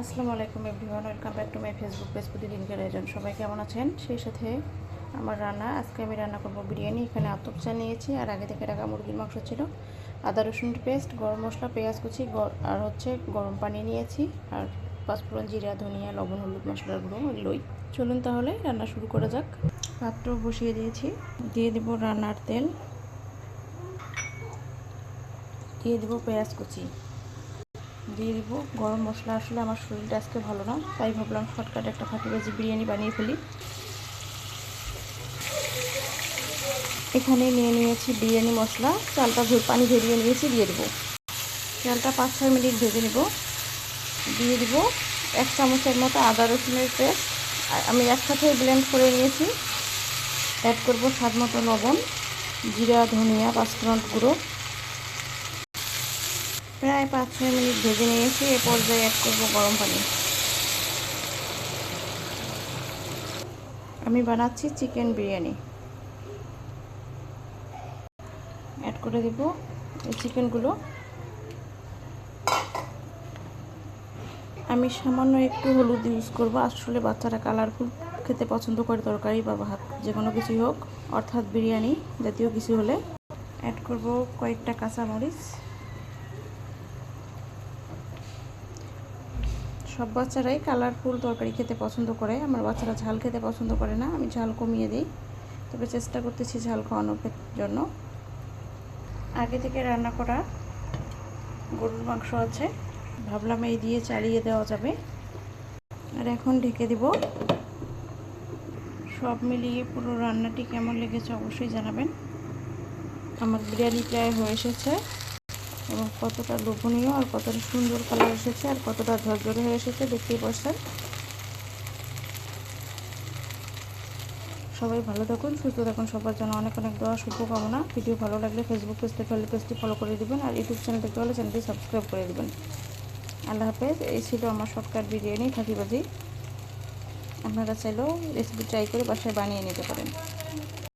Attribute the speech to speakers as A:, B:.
A: আসসালামু আলাইকুম everyone, welcome back to my Facebook page প্রতিদিনকার আয়োজন। সবাই কেমন আছেন? সেই সাথে আমার রান্না, আজকে আমি রান্না করব বিরিয়ানি। এখানে আতপ চা নিয়েছি, আর আগে থেকে রাখা মুরগির মাংস ছিল। আদা, রসুন পেস্ট গরম মশলা, পেঁয়াজ কুচি আর হচ্ছে গরম পানি নিয়েছি, আর পাঁচফোড়ন জিরা, ধনিয়া, লবণ, হলুদ মশলার গুঁড়ো লই। চলুন তাহলে রান্না শুরু করা যাক। পাত্র বসিয়ে দিয়েছি। দিয়ে দেবো রান্নার তেল। দিয়ে দেবো পেঁয়াজ কুচি। দিয়ে দিব। গরম মশলা আসলে আমার শরীরটা আজকে ভালো না, তাই ভাবলাম শর্টকাটে একটা ফাঁকি বাজি বিরিয়ানি বানিয়ে ফেলি। এখানে নিয়ে নিয়েছি বিরিয়ানি মশলা, চালটা পানি ভেরিয়ে নিয়েছি, দিয়ে দেবো। চালটা পাঁচ ছয় মিনিট ভেজে নেব। দিয়ে দিব এক চামচের মতো আদা রসুনের পেস্ট। আমি একসাথে ব্লেন্ড করে নিয়েছি। অ্যাড করব স্বাদ মতো লবণ, জিরা, ধনিয়া পাঁচ পাঁচফোড়ন গুঁড়ো। প্রায় পাঁচ ছয় মিনিট ভেজে নিয়েছি এ পর্যায়ে অ্যাড করব গরম পানি। আমি বানাচ্ছি চিকেন বিরিয়ানি। অ্যাড করে দেব এই চিকেনগুলো আমি সামান্য একটু হলুদ ইউজ করব। আসলে বাচ্চারা কালারফুল খেতে পছন্দ করে তরকারি বা ভাত, যে কোনো কিছুই হোক। অর্থাৎ বিরিয়ানি জাতীয় কিছু হলে অ্যাড করব কয়েকটা কাঁচামরিচ। সব বাচ্চারাই কালারফুল তরকারি খেতে পছন্দ করে। আমার বাচ্চারা ঝাল খেতে পছন্দ করে না, আমি ঝাল কমিয়ে দিই। তবে চেষ্টা করতেছি ঝাল খাওয়ানোর জন্য। আগে থেকে রান্না করা গরুর মাংস আছে। ভাবলাম এই দিয়ে চালিয়ে দেওয়া যাবে। আর এখন ঢেকে দিব। সব মিলিয়ে পুরো রান্নাটি কেমন লেগেছে অবশ্যই জানাবেন। আমার বিরিয়ানি প্রায় হয়ে এসেছে। এবং কতটা লোভনীয় আর কতটা সুন্দর কালার এসেছে আর কতটা ঝরঝরে হয়ে এসেছে, দেখতেই পাচ্ছেন সবাই ভালো থাকুন, সুস্থ থাকুন, সবার জন্য অনেক অনেক দেওয়া শুভকামনা। ভিডিও ভালো লাগলে ফেসবুক পেজ থেকে হলে পেজটি ফলো করে দিবেন আর ইউটিউব চ্যানেল থেকে হলে চ্যানেলটি সাবস্ক্রাইব করে দেবেন। আল্লাহ হাফেজ, এই ছিল আমার শর্টকাট বিরিয়ানি ফাঁকিবাজি। আপনারা চাইলেও রেসিপি ট্রাই করে বাসায় বানিয়ে নিতে পারেন।